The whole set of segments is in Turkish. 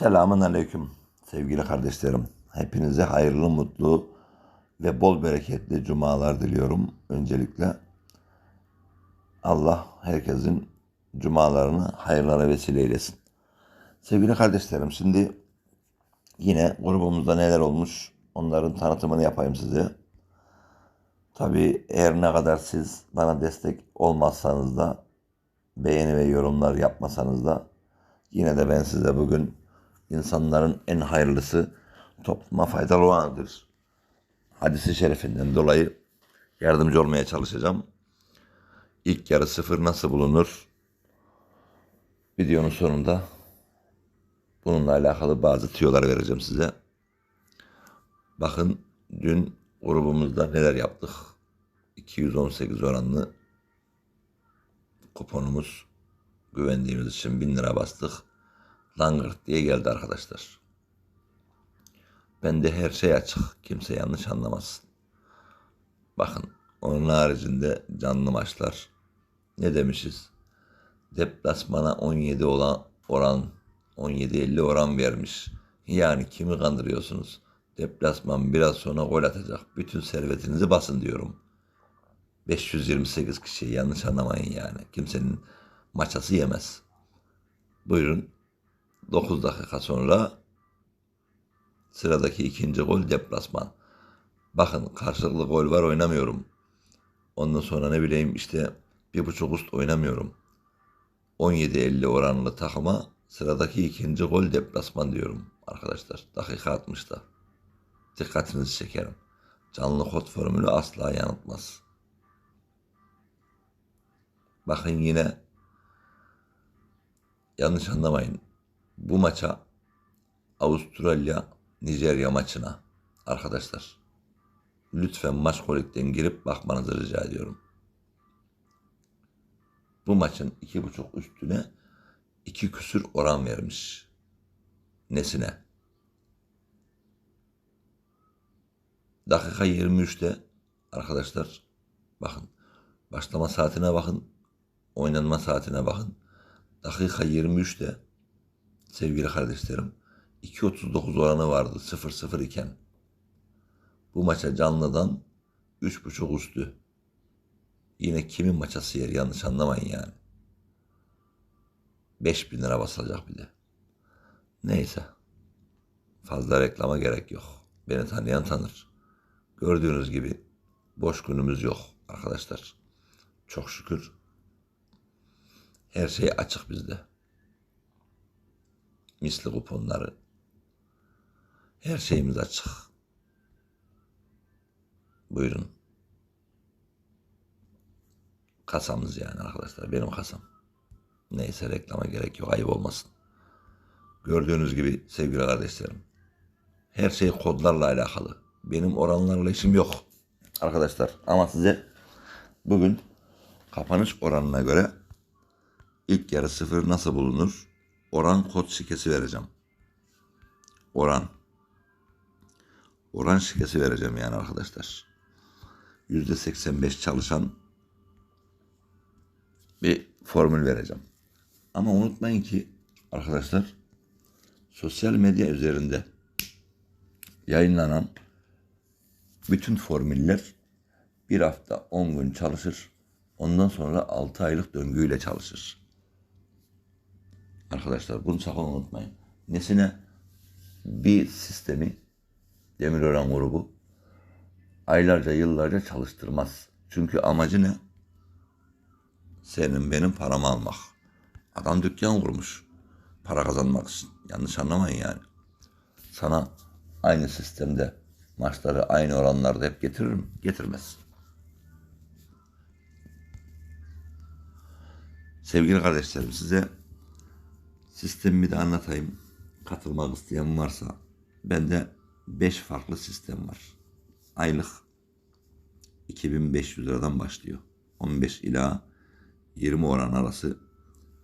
Selamun Aleyküm sevgili kardeşlerim. Hepinize hayırlı, mutlu ve bol bereketli cumalar diliyorum öncelikle. Allah herkesin cumalarını hayırlara vesile eylesin. Sevgili kardeşlerim şimdi yine grubumuzda neler olmuş onların tanıtımını yapayım size. Tabii eğer ne kadar siz bana destek olmazsanız da beğeni ve yorumlar yapmasanız da yine de ben size bugün insanların en hayırlısı topluma faydalı olanıdır. Hadisi şerifinden dolayı yardımcı olmaya çalışacağım. İlk yarı sıfır nasıl bulunur? Videonun sonunda bununla alakalı bazı tüyolar vereceğim size. Bakın dün grubumuzda neler yaptık. 218 oranlı kuponumuz güvendiğimiz için 1000 lira bastık. Langırt diye geldi arkadaşlar. Bende her şey açık. Kimse yanlış anlamasın. Bakın onun haricinde canlı maçlar. Ne demişiz? Deplasmana 17 olan oran 17-50 oran vermiş. Yani kimi kandırıyorsunuz? Deplasman biraz sonra gol atacak. Bütün servetinizi basın diyorum. 528 kişi yanlış anlamayın yani. Kimsenin maçası yemez. Buyurun 9 dakika sonra sıradaki ikinci gol deplasman. Bakın karşılıklı gol var oynamıyorum. Ondan sonra ne bileyim işte bir buçuk üst oynamıyorum. 17-50 oranlı takıma sıradaki ikinci gol deplasman diyorum arkadaşlar. Dakika 60'da. Dikkatinizi çekerim. Canlı kod formülü asla yanıltmaz. Bakın yine yanlış anlamayın. Bu maça Avustralya Nijerya maçına arkadaşlar lütfen maç kolikten girip bakmanızı rica ediyorum. Bu maçın iki buçuk üstüne iki küsür oran vermiş. Nesine? Dakika 23'te arkadaşlar bakın başlama saatine bakın oynanma saatine bakın. Dakika 23'te sevgili kardeşlerim 2.39 oranı vardı 0-0 iken. Bu maça canlıdan 3.5 üstü. Yine kimin maçası yer yanlış anlamayın yani. 5000 lira basılacak bir de. Neyse. Fazla reklama gerek yok. Beni tanıyan tanır. Gördüğünüz gibi boş günümüz yok arkadaşlar. Çok şükür her şey açık bizde. Misli kuponları. Her şeyimiz açık. Buyurun. Kasamız yani arkadaşlar. Benim kasam. Neyse reklama gerek yok. Ayıp olmasın. Gördüğünüz gibi sevgili kardeşlerim. Her şey kodlarla alakalı. Benim oranlarla işim yok. Arkadaşlar ama size bugün kapanış oranına göre ilk yarı sıfır nasıl bulunur? Oran kod şikesi vereceğim. Oran. Oran şikesi vereceğim yani arkadaşlar. Yüzde 85 çalışan bir formül vereceğim. Ama unutmayın ki arkadaşlar sosyal medya üzerinde yayınlanan bütün formüller bir hafta 10 gün çalışır. Ondan sonra 6 aylık döngüyle çalışır. Arkadaşlar bunu sakın unutmayın. Nesine bir sistemi Demirören grubu aylarca yıllarca çalıştırmaz. Çünkü amacı ne? Senin benim paramı almak. Adam dükkan kurmuş. Para kazanmak için. Yanlış anlamayın yani. Sana aynı sistemde maçları aynı oranlarda hep getirir mi? Getirmez. Sevgili kardeşlerim size sistemimi de anlatayım. Katılmak isteyen varsa bende 5 farklı sistem var. Aylık 2500 liradan başlıyor. 15 ila 20 oran arası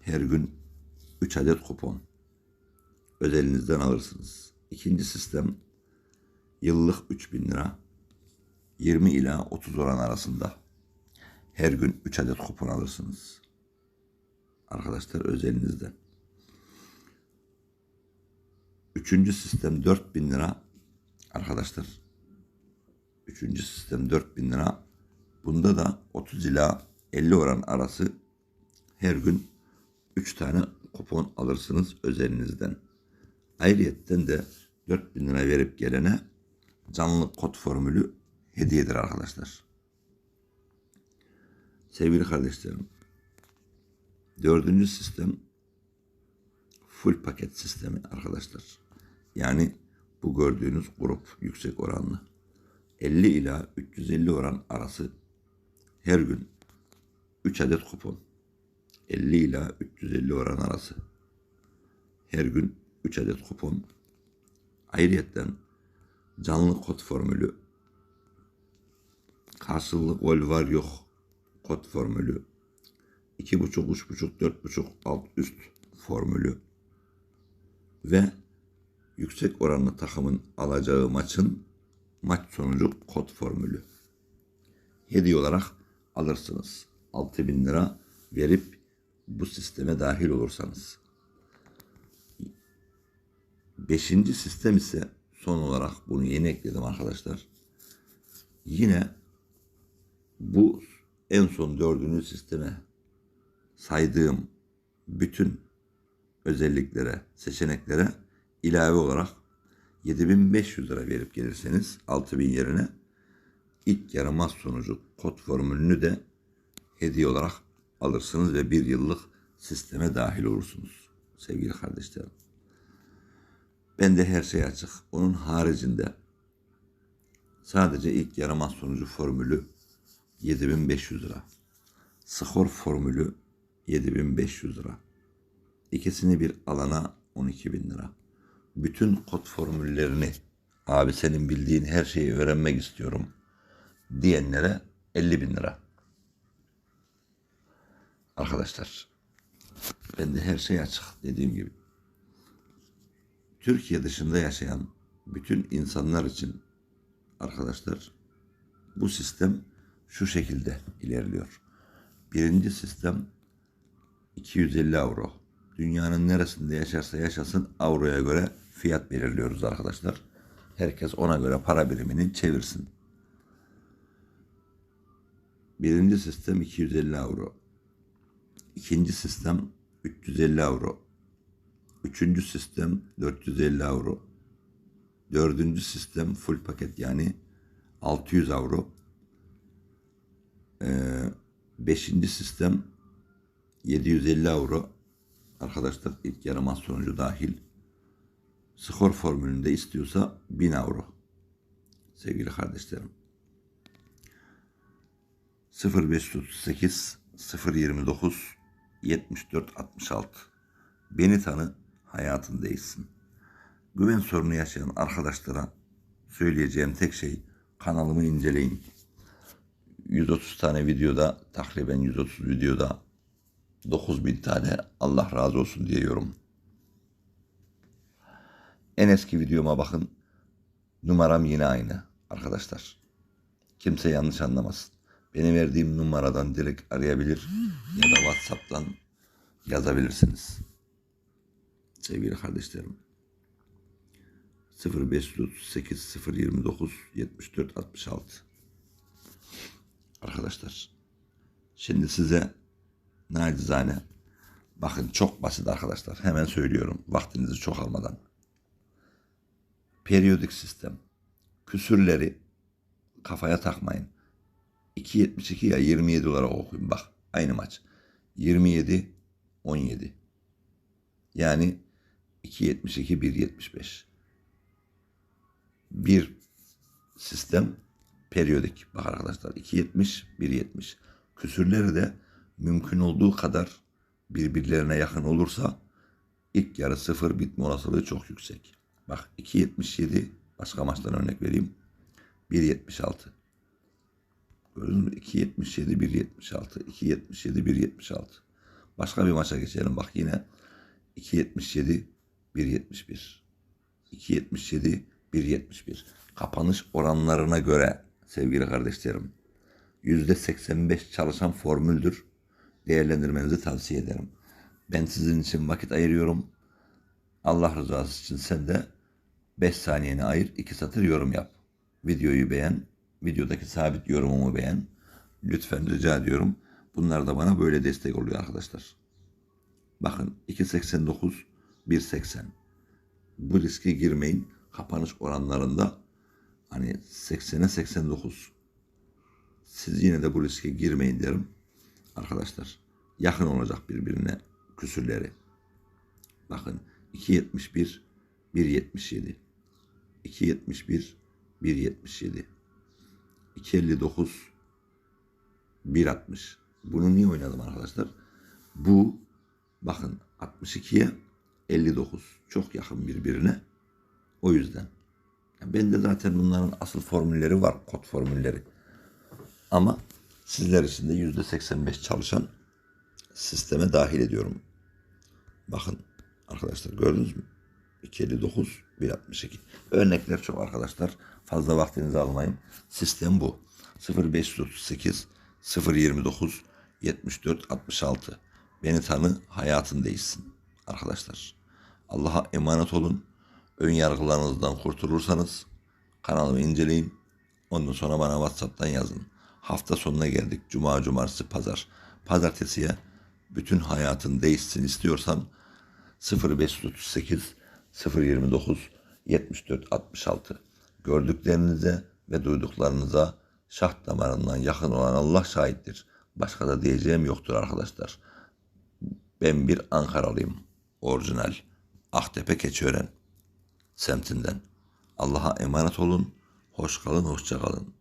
her gün 3 adet kupon özelinizden alırsınız. İkinci sistem yıllık 3000 lira 20 ila 30 oran arasında her gün 3 adet kupon alırsınız. Arkadaşlar özelinizden. Üçüncü sistem 4000 lira. Arkadaşlar. Üçüncü sistem 4000 lira. Bunda da 30 ila 50 oran arası her gün 3 tane kupon alırsınız özelinizden. Ayrıyetten de 4000 lira verip gelene canlı kod formülü hediyedir arkadaşlar. Sevgili kardeşlerim, dördüncü sistem full paket sistemi arkadaşlar. Yani bu gördüğünüz grup yüksek oranlı. 50 ila 350 oran arası her gün 3 adet kupon. 50 ila 350 oran arası. Her gün 3 adet kupon. Ayrıyetten canlı kod formülü, karşılıklı gol var yok kod formülü, 2.5, 3.5, 4.5 alt üst formülü ve yüksek oranlı takımın alacağı maçın maç sonucu kod formülü. Hediye olarak alırsınız. 6000 lira verip bu sisteme dahil olursanız. Beşinci sistem ise son olarak bunu yeni ekledim arkadaşlar. Yine bu en son dördüncü sisteme saydığım bütün özelliklere, seçeneklere ilave olarak 7500 lira verip gelirseniz 6000 yerine ilk yaramaz sonucu kod formülünü de hediye olarak alırsınız ve bir yıllık sisteme dahil olursunuz sevgili kardeşlerim. Ben de her şey açık. Onun haricinde sadece ilk yaramaz sonucu formülü 7500 lira. Skor formülü 7500 lira. İkisini bir alana 12.000 lira. Bütün kod formüllerini abi senin bildiğin her şeyi öğrenmek istiyorum diyenlere 50 bin lira. Arkadaşlar ben de her şey açık dediğim gibi. Türkiye dışında yaşayan bütün insanlar için arkadaşlar bu sistem şu şekilde ilerliyor. Birinci sistem 250 avro. Dünyanın neresinde yaşarsa yaşasın avroya göre fiyat belirliyoruz arkadaşlar. Herkes ona göre para birimini çevirsin. Birinci sistem 250 avro. İkinci sistem 350 avro. Üçüncü sistem 450 avro. Dördüncü sistem full paket yani 600 avro. Ee, beşinci sistem 750 avro. Arkadaşlar ilk yaramaz sonucu dahil. Skor formülünde istiyorsa 1000 avro. Sevgili kardeşlerim. 0538 029 74 66 Beni tanı, hayatın değilsin. Güven sorunu yaşayan arkadaşlara söyleyeceğim tek şey kanalımı inceleyin. 130 tane videoda, takriben 130 videoda 9000 tane Allah razı olsun diyorum. En eski videoma bakın. Numaram yine aynı arkadaşlar. Kimse yanlış anlamasın. Benim verdiğim numaradan direkt arayabilir ya da WhatsApp'tan yazabilirsiniz. Sevgili kardeşlerim. 0538 029 74 66 Arkadaşlar. Şimdi size nacizane bakın çok basit arkadaşlar. Hemen söylüyorum. Vaktinizi çok almadan. Periyodik sistem. Küsürleri kafaya takmayın. 2.72 ya 27 olarak okuyun. Bak aynı maç. 27 17. Yani 2.72 1.75. Bir sistem periyodik. Bak arkadaşlar 2.70 1.70. Küsürleri de mümkün olduğu kadar birbirlerine yakın olursa ilk yarı sıfır bitme olasılığı çok yüksek. Bak 2.77 başka maçtan örnek vereyim. 1.76. Gördünüz mü? 2.77 1.76 2.77 1.76 Başka bir maça geçelim. Bak yine 2.77 1.71 2.77 1.71 Kapanış oranlarına göre sevgili kardeşlerim %85 çalışan formüldür. Değerlendirmenizi tavsiye ederim. Ben sizin için vakit ayırıyorum. Allah rızası için sen de 5 saniyeni ayır, 2 satır yorum yap. Videoyu beğen, videodaki sabit yorumumu beğen. Lütfen rica ediyorum. Bunlar da bana böyle destek oluyor arkadaşlar. Bakın 2.89, 1.80. Bu riske girmeyin. Kapanış oranlarında hani 80'e 89. Siz yine de bu riske girmeyin derim. Arkadaşlar yakın olacak birbirine küsürleri. Bakın 2.71, 1.77. 2.71, 1.77. 2.59, 1.60. Bunu niye oynadım arkadaşlar? Bu bakın 62'ye 59. Çok yakın birbirine. O yüzden. Bende zaten bunların asıl formülleri var. Kod formülleri. Ama sizler için de %85 çalışan sisteme dahil ediyorum. Bakın arkadaşlar gördünüz mü? 259, 162. Örnekler çok arkadaşlar. Fazla vaktinizi almayın. Sistem bu. 0538 029 74 66. Beni tanı, hayatın değişsin. Arkadaşlar Allah'a emanet olun. Ön yargılarınızdan kurtulursanız kanalımı inceleyin. Ondan sonra bana WhatsApp'tan yazın. Hafta sonuna geldik. Cuma, cumartesi, pazar. Pazartesiye bütün hayatın değişsin istiyorsan 0538 029 74 66 gördüklerinize ve duyduklarınıza şah damarından yakın olan Allah şahittir. Başka da diyeceğim yoktur arkadaşlar. Ben bir Ankaralıyım. Orijinal. Aktepe Keçiören semtinden. Allah'a emanet olun. Hoş kalın, hoşça kalın.